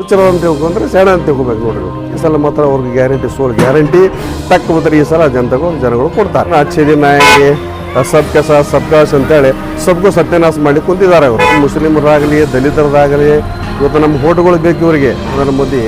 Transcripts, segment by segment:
ಹುಚ್ಚರ ಅಂತ ತಿಳ್ಕೊಂಡ್ರೆ ಸೆಣ ಅಂತ ತಿಳ್ಕೊಬೇಕು ನೋಡಿ. ಈ ಸಲ ಮಾತ್ರ ಅವ್ರಿಗೆ ಗ್ಯಾರಂಟಿ ಸೋಲ್ ಗ್ಯಾರಂಟಿ ತಕ್ಕ ಮಾತ್ರ ಈ ಸಲ ಜನತೆಗೂ, ಜನಗಳು ಕೊಡ್ತಾರೆ. ಅಚ್ಚೆ ದಿನ ನಾಯಕಿ ಸಬ್ಕೆ ಸಹ ಅಂತ ಅಂತೇಳಿ ಸಬ್ಗೂ ಸತ್ಯನಾಶ ಮಾಡಿ ಕುಂತಿದ್ದಾರೆ ಅವರು. ಮುಸ್ಲಿಮರಾಗಲಿ ದಲಿತರದಾಗಲಿ ಇವತ್ತು ನಮ್ಮ ಹೋಟ್ಗಳು ಬೇಕು ಇವರಿಗೆ. ಅದರ ಮೋದಿ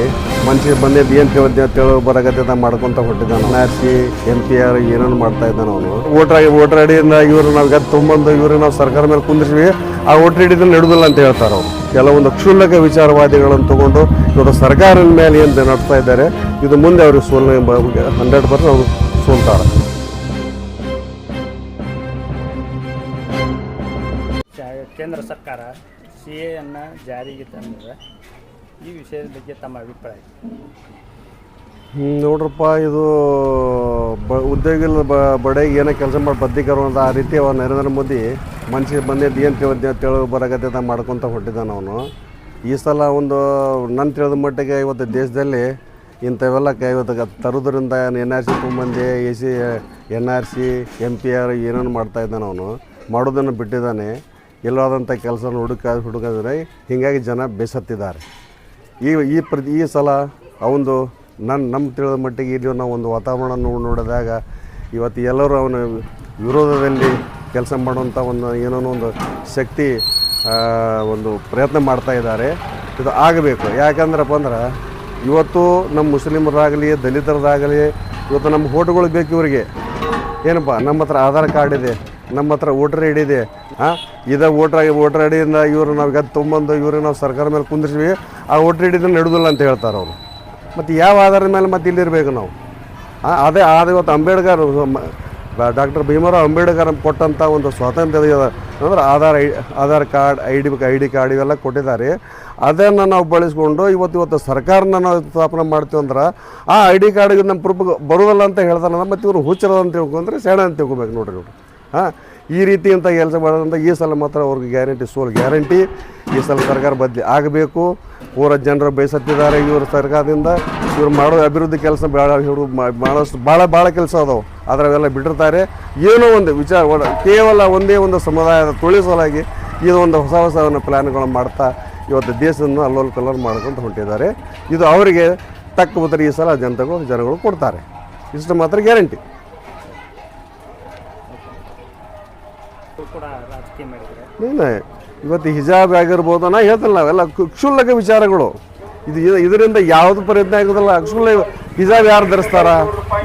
ಮನುಷ್ಯ ಬಂದಿದ್ದು ಏನು ಅಂತ ತಿಳು ಬರಗತ್ತೆ ಮಾಡ್ಕೊಂತ ಹೊಟ್ಟಿದ್ದಾನೆ N R C M P R ಏನೇನು ಮಾಡ್ತಾ ಇದ್ದಾನ ಅವನು. ವೋಟರ್ ವೋಟರ್ ಐಡಿಯಿಂದ ಇವರು ನಾವು ತುಂಬಂದು ಇವರು ನಾವು ಸರ್ಕಾರ ಮೇಲೆ ಕುಂದಿರ್ತೀವಿ ಆ ವೋಟರ್ ಐಡಿಯಿಂದ ನಡೆದಿಲ್ಲ ಅಂತ ಹೇಳ್ತಾರೆ ಅವರು. ಕೆಲವೊಂದು ಕ್ಷುಲ್ಲಕ ವಿಚಾರವಾದಿಗಳನ್ನು ತಗೊಂಡು ಇವರು ಸರ್ಕಾರದ ಮೇಲೆ ಏನು ನಡ್ತಾ ಇದ್ದಾರೆ ಇದು ಮುಂದೆ ಅವ್ರಿಗೆ ಸೋಲ್ ಹಂಡ್ರೆಡ್ ಪರ್ಸೆಂಟ್ ಅವರು ಸೋಲ್ತಾರೆ. ಕೇಂದ್ರ ಸರ್ಕಾರ ಸಿ ಎಯನ್ನು ಜಾರಿಗೆ ತಂದಿದೆ. ಈ ವಿಷಯದ ಬಗ್ಗೆ ತಮ್ಮ ಅಭಿಪ್ರಾಯ. ನೋಡ್ರಪ್ಪ, ಇದು ಬ, ಉದ್ಯೋಗ ಇಲ್ಲ ಬ ಬಡಗೆ ಏನೋ ಕೆಲಸ ಮಾಡಿ ಬದ್ದಿಕರು ಅಂತ ಆ ರೀತಿ ಅವ ನರೇಂದ್ರ ಮೋದಿ ಮನ್ಸಿಗೆ ಬಂದಿದ್ದು ಏನು ತಿಳಿ ತಿಳು ಅಂತ ಮಾಡ್ಕೊತ ಹೊಟ್ಟಿದ್ದಾನೆ ಅವನು. ಈ ಸಲ ಒಂದು ನನ್ನ ತಿಳಿದ ಮಟ್ಟಿಗೆ ಇವತ್ತು ದೇಶದಲ್ಲಿ ಇಂಥವೆಲ್ಲ ಇವತ್ತು ತರೋದ್ರಿಂದ N R C ತುಂಬಂದಿ, A C, N R C M P R ಏನೇನು ಮಾಡ್ತಾ ಇದ್ದಾನೆ ಅವನು. ಮಾಡೋದನ್ನು ಬಿಟ್ಟಿದ್ದಾನೆ. ಎಲ್ಲಾದಂಥ ಕೆಲಸ ಹುಡುಕ, ಹುಡುಕಿದ್ರೆ ಹೀಗಾಗಿ ಜನ ಬೇಸತ್ತಿದ್ದಾರೆ. ಈ ಈ ಪ್ರತಿ ಈ ಸಲ ಅವಂದು ನನ್ನ ನಮ್ಮ ತಿಳಿದ ಮಟ್ಟಿಗೆ ಇಲ್ಲಿ ನಾವು ಒಂದು ವಾತಾವರಣ ನೋಡಿ, ನೋಡಿದಾಗ ಇವತ್ತು ಎಲ್ಲರೂ ಅವನ ವಿರೋಧದಲ್ಲಿ ಕೆಲಸ ಮಾಡುವಂಥ ಒಂದು ಏನೋ ಒಂದು ಶಕ್ತಿ ಒಂದು ಪ್ರಯತ್ನ ಮಾಡ್ತಾ ಇದ್ದಾರೆ. ಇದು ಆಗಬೇಕು. ಯಾಕಂದ್ರಪ್ಪ ಅಂದ್ರೆ ಇವತ್ತು ನಮ್ಮ ಮುಸ್ಲಿಮರಾಗಲಿ ದಲಿತರದಾಗಲಿ ಇವತ್ತು ನಮ್ಮ ಹೋಟೆಲ್ಗಳು ಬೇಕು ಇವರಿಗೆ. ಏನಪ್ಪ? ನಮ್ಮ ಹತ್ರ ಆಧಾರ್ ಕಾರ್ಡ್ ಇದೆ. ನಮ್ಮ ಹತ್ರ ವೋಟರ್ ಐ ಡಿ ಇದೆ. ಹಾಂ ಇದೆ ವೋಟರ್ ವೋಟರ್ ಐ ಡಿಯಿಂದ ಇವರು ನಾವು ಗದ್ದು ತೊಗೊಂಬಂದು ಇವ್ರಿಗೆ ನಾವು ಸರ್ಕಾರ ಮೇಲೆ ಕುಂದಿರ್ತೀವಿ ಆ ವೋಟರ್ ಐ ಡಿಯಿಂದ ನಡೆದಿಲ್ಲ ಅಂತ ಹೇಳ್ತಾರೆ ಅವರು. ಮತ್ತು ಯಾವ ಆಧಾರದ ಮೇಲೆ ಮತ್ತೆ ಇಲ್ಲಿರಬೇಕು ನಾವು? ಅದೇ, ಆದ ಇವತ್ತು ಅಂಬೇಡ್ಕರ್ ಡಾಕ್ಟರ್ ಭೀಮರಾವ್ ಅಂಬೇಡ್ಕರ್ ಕೊಟ್ಟಂಥ ಒಂದು ಸ್ವಾತಂತ್ರ್ಯ ಅಂದ್ರೆ Aadhaar I, Aadhaar card, I D I D card ಇವೆಲ್ಲ ಕೊಟ್ಟಿದ್ದಾರೆ. ಅದನ್ನು ನಾವು ಬಳಸ್ಕೊಂಡು ಇವತ್ತು ಇವತ್ತು ಸರ್ಕಾರನ ನಾವು ಸ್ಥಾಪನೆ ಮಾಡ್ತೀವಿ ಅಂದ್ರೆ, ಆ ಐ ಡಿ ಕಾರ್ಡಿಗೆ ನಮ್ಮ ಪ್ರೂಫ್ ಬರೋದಲ್ಲ ಅಂತ ಹೇಳ್ತಾರಲ್ಲ, ಮತ್ತು ಇವರು ಹುಚ್ಚರದ ಅಂತ ತಿಳ್ಕೊಂಡ್ರೆ ಸೆಣ ಅಂತ ತಿಳ್ಕೊಬೇಕು ನೋಡಿರಿ ಇವರು. ಹಾಂ, ಈ ರೀತಿ ಅಂತ ಕೆಲಸ ಮಾಡೋದಂತ ಈ ಸಲ ಮಾತ್ರ ಅವ್ರಿಗೆ ಗ್ಯಾರಂಟಿ ಸೋಲ್ ಗ್ಯಾರಂಟಿ ಈ ಸಲ ಸರ್ಕಾರ ಬದಲಿ ಆಗಬೇಕು. ಊರ ಜನರು ಬೇಸತ್ತಿದ್ದಾರೆ ಇವರು ಸರ್ಕಾರದಿಂದ. ಇವ್ರು ಮಾಡೋ ಅಭಿವೃದ್ಧಿ ಕೆಲಸ ಭಾಳ ಇವರು ಮಾಡೋಷ್ಟು ಭಾಳ ಭಾಳ ಕೆಲಸ ಅದಾವೆ. ಅದರವೆಲ್ಲ ಬಿಟ್ಟಿರ್ತಾರೆ. ಏನೋ ಒಂದು ವಿಚಾರ ಕೇವಲ ಒಂದೇ ಒಂದು ಸಮುದಾಯದ ತುಳಿಸಲಾಗಿ ಇದು ಒಂದು ಹೊಸ ಹೊಸ ಪ್ಲ್ಯಾನ್ಗಳನ್ನು ಮಾಡ್ತಾ ಇವತ್ತು ದೇಶವನ್ನು ಅಲ್ಲೋಲ್ ಕಲ್ಲೋಲ್ ಮಾಡ್ಕೊಂತ ಹೊಂಟಿದ್ದಾರೆ. ಇದು ಅವರಿಗೆ ತಕ್ಕ ಉತ್ತರ ಈ ಸಲ ಜನತೆಗಳು ಜನಗಳು ಕೊಡ್ತಾರೆ. ಇಷ್ಟು ಮಾತ್ರ ಗ್ಯಾರಂಟಿ ಇವ್ರು ಇವತ್ತು ಹಿಜಾಬ್ ಆಗಿರ್ಬೋದು, ನಾ ಹೇಳ್ತಲ್ಲ ನಾವೆಲ್ಲ ಕ್ಷುಲ್ಲಕ ವಿಚಾರಗಳು. ಇದು ಇದು- ಇದರಿಂದ ಯಾವುದು ಪ್ರಯತ್ನ ಆಗೋದಿಲ್ಲ. ಕ್ಷುಲ್ಲ ಹಿಜಾಬ್ ಯಾರು ಧರಿಸ್ತಾರ?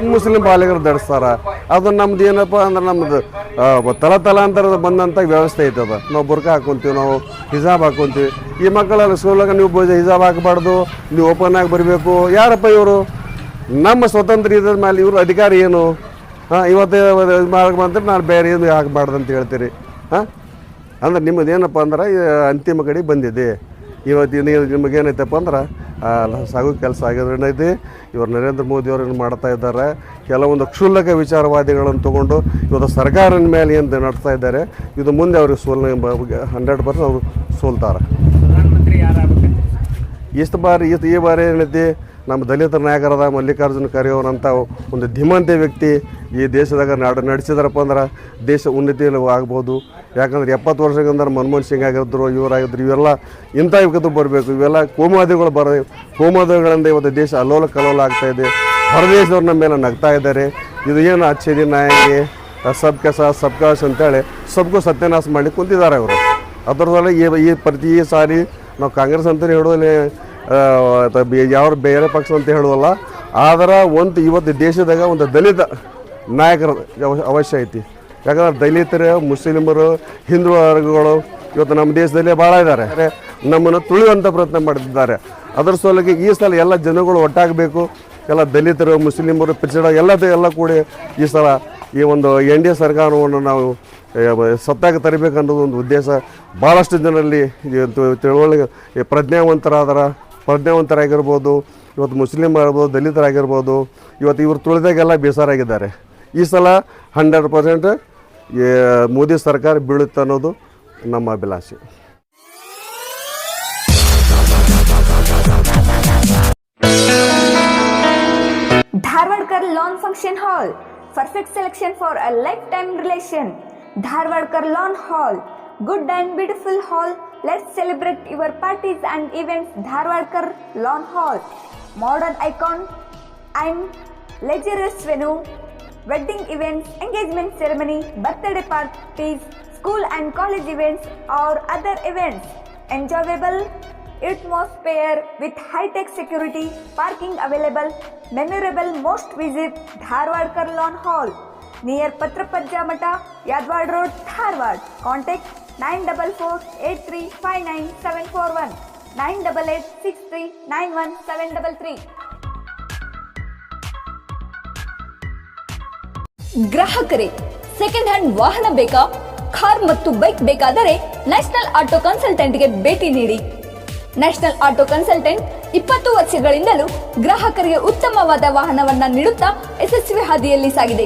ಮುಸ್ಲಿಂ ಬಾಲಿಗರು ಧರಿಸ್ತಾರ. ಅದು ನಮ್ದು ಏನಪ್ಪ ಅಂದ್ರೆ ನಮ್ದು ತಲತಲಾಂತರದ ತಲ ತಲಾಂತರದ ಬಂದಂಥ ವ್ಯವಸ್ಥೆ ಐತದ ನಾವು ಬುರ್ಕ ಹಾಕೊಂತೀವಿ, ನಾವು ಹಿಜಾಬ್ ಹಾಕೊಂತೀವಿ. ಈ ಮಕ್ಕಳೆಲ್ಲ ಸ್ಕೂಲಾಗ ನೀವು ಹಿಜಾಬ್ ಹಾಕಬಾರ್ದು, ನೀವು ಓಪನ್ ಆಗಿ ಬರಬೇಕು. ಯಾರಪ್ಪ ಇವರು? ನಮ್ಮ ಸ್ವತಂತ್ರ ಇದ್ರ ಮೇಲೆ ಇವರು ಅಧಿಕಾರ ಏನು? ಹಾಂ, ಇವತ್ತು ಮಾಡಕ್ಕೆ ಬಂದ್ರೆ ನಾನು ಬೇರೆ ಏನು ಹಾಕಬಾರ್ದು ಅಂತ ಹೇಳ್ತೀರಿ. ಹಾಂ? ಅಂದ್ರೆ ನಿಮ್ಮದು ಏನಪ್ಪ ಅಂದ್ರೆ ಅಂತಿಮ ಗಡಿ ಬಂದಿದೆ. ಇವತ್ತಿನ ನಿಮಗೆ ನಿಮಗೇನೈತಪ್ಪ ಅಂದ್ರೆ ಆ, ಸಾಗು ಕೆಲಸ ಆಗಿದ್ರೇನೈತಿ ಇವರು ನರೇಂದ್ರ ಮೋದಿ ಅವರು ಏನು ಮಾಡ್ತಾ ಇದ್ದಾರೆ ಕೆಲವೊಂದು ಕ್ಷುಲ್ಲಕ ವಿಚಾರವಾದಿಗಳನ್ನು ತಗೊಂಡು ಇವತ್ತು ಸರ್ಕಾರದ ಮೇಲೆ ಏನು ನಡೆಸ್ತಾ ಇದ್ದಾರೆ ಇದು ಮುಂದೆ ಅವ್ರಿಗೆ ಸೋಲ್ ಹಂಡ್ರೆಡ್ ಪರ್ಸೆಂಟ್ ಅವರು ಸೋಲ್ತಾರೆ. ಇಷ್ಟು ಬಾರಿ ಇಷ್ಟು ಈ ಬಾರಿ ಏನೈತಿ ನಮ್ಮ ದಲಿತರ ನಾಯಕರಾದ ಮಲ್ಲಿಕಾರ್ಜುನ ಖರ್ಗೆ ಅವರಂಥ ಒಂದು ಧೀಮಂತ ವ್ಯಕ್ತಿ ಈ ದೇಶದಾಗ ನಾಡು ನಡೆಸಿದಾರಪ್ಪ ಅಂದ್ರೆ ದೇಶ ಉನ್ನತಿಯಲ್ಲಿ ಆಗ್ಬೋದು. ಯಾಕಂದ್ರೆ ಎಪ್ಪತ್ತು ವರ್ಷಕ್ಕಿಂತ ಮನಮೋಹನ್ ಸಿಂಗ್ ಆಗಿದ್ರು ಇವರಾಗಿದ್ರು ಇವೆಲ್ಲ ಇಂಥ ಯುಗದ್ದು ಬರಬೇಕು. ಇವೆಲ್ಲ ಕೋಮಾದಿಗಳು ಬರ, ಕೋಮಾದಿಗಳಿಂದ ಇವತ್ತು ದೇಶ ಅಲ್ಲೋಲ ಕಲ್ಲೋಲ ಆಗ್ತಾ ಇದೆ. ಹೊರದೇಶದವ್ರ ನಮ್ಮ ಮೇಲೆ ನಗ್ತಾ ಇದ್ದಾರೆ. ಇದು ಏನು ಅಚ್ಚರಿ ನಾಯಕಿ? ಸಬ್ಕೆ ಸಹ ಸಬ್ಕಾಶ್ ಅಂತೇಳಿ ಸಬ್ಗೂ ಸತ್ಯನಾಶ ಮಾಡಿ ಕುಂತಿದ್ದಾರೆ ಅವರು ಅದರದಲ್ಲ ಈ ಈ ಪ್ರತಿ ಸಾರಿ ನಾವು ಕಾಂಗ್ರೆಸ್ ಅಂತಲೇ ಹೇಳೋದಿಲ್ಲ ಯಾವ ಬೇರೆ ಪಕ್ಷ ಅಂತ ಹೇಳುವಲ್ಲ, ಆದ್ರೆ ಒಂದು ಇವತ್ತು ದೇಶದಾಗ ಒಂದು ದಲಿತ ನಾಯಕರ ಅವ- ಅವಶ್ಯ ಐತಿ. ಯಾಕಂದ್ರೆ ದಲಿತರು, ಮುಸ್ಲಿಮರು, ಹಿಂದೂ ವರ್ಗಗಳು ಇವತ್ತು ನಮ್ಮ ದೇಶದಲ್ಲೇ ಭಾಳ ಇದ್ದಾರೆ. ನಮ್ಮನ್ನು ತುಳಿಯುವಂಥ ಪ್ರಯತ್ನ ಮಾಡ್ತಿದ್ದಾರೆ. ಅದರ ಸಲುವಾಗಿ ಈ ಸಲ ಎಲ್ಲ ಜನಗಳು ಒಟ್ಟಾಗಬೇಕು. ಎಲ್ಲ ದಲಿತರು, ಮುಸ್ಲಿಮರು ಪಿಚಡ ಎಲ್ಲ ಎಲ್ಲ ಕೂಡಿ ಈ ಸಲ ಈ ಒಂದು ಎನ್ ಡಿ ಎ ಸರ್ಕಾರವನ್ನು ನಾವು ಸತ್ತಾಗಿ ತರಬೇಕನ್ನೋದು ಒಂದು ಉದ್ದೇಶ. ಭಾಳಷ್ಟು ಜನರಲ್ಲಿ ತಿಳುವಳಿಕೆ ಪ್ರಜ್ಞಾವಂತರಾದರ ಪ್ರಜ್ಞಾವಂತರಾಗಿರ್ಬೋದು ಇವತ್ತು ಮುಸ್ಲಿಮ್ ಆಗಿರ್ಬೋದು ದಲಿತರಾಗಿರ್ಬೋದು ಇವತ್ತು ಇವರು ತುಳಿದಾಗೆಲ್ಲ ಬೇಸರಾಗಿದ್ದಾರೆ. ಈ ಸಲ ಹಂಡ್ರೆಡ್ ಪರ್ಸೆಂಟ್ ಮೋದಿ ಸರ್ಕಾರ ಬೀಳುತ್ತೆ ಅನ್ನೋದು ನಮ್ಮ ಅಭಿಲಾಷೆ. Dharwadkar lawn function hall perfect selection for a lifetime relation Dharwadkar lawn hall good and beautiful hall let's celebrate your parties and events Dharwadkar Lawn Hall. Modern icon and luxurious venue, wedding events, engagement ceremony, birthday parties, school and college events or other events. Enjoyable atmosphere with high-tech security, parking available, memorable most visit Dharwadkar Lawn Hall near Patrapajja Mata, Yadwad Road, Dharwad. Contact 944-8359-741, 988-6391-733. ಗ್ರಾಹಕರೇ second hand ವಾಹನ ಬೇಕಾ? Car ಮತ್ತು bike ಬೇಕಾದರೆ national auto ಕನ್ಸಲ್ಟೆಂಟ್ಗೆ ಭೇಟಿ ನೀಡಿ. National auto consultant ಇಪ್ಪತ್ತು ವರ್ಷಗಳಿಂದಲೂ ಗ್ರಾಹಕರಿಗೆ ಉತ್ತಮವಾದ ವಾಹನವನ್ನ ನೀಡುತ್ತಾ ಯಶಸ್ವಿ ಹಾದಿಯಲ್ಲಿ ಸಾಗಿದೆ.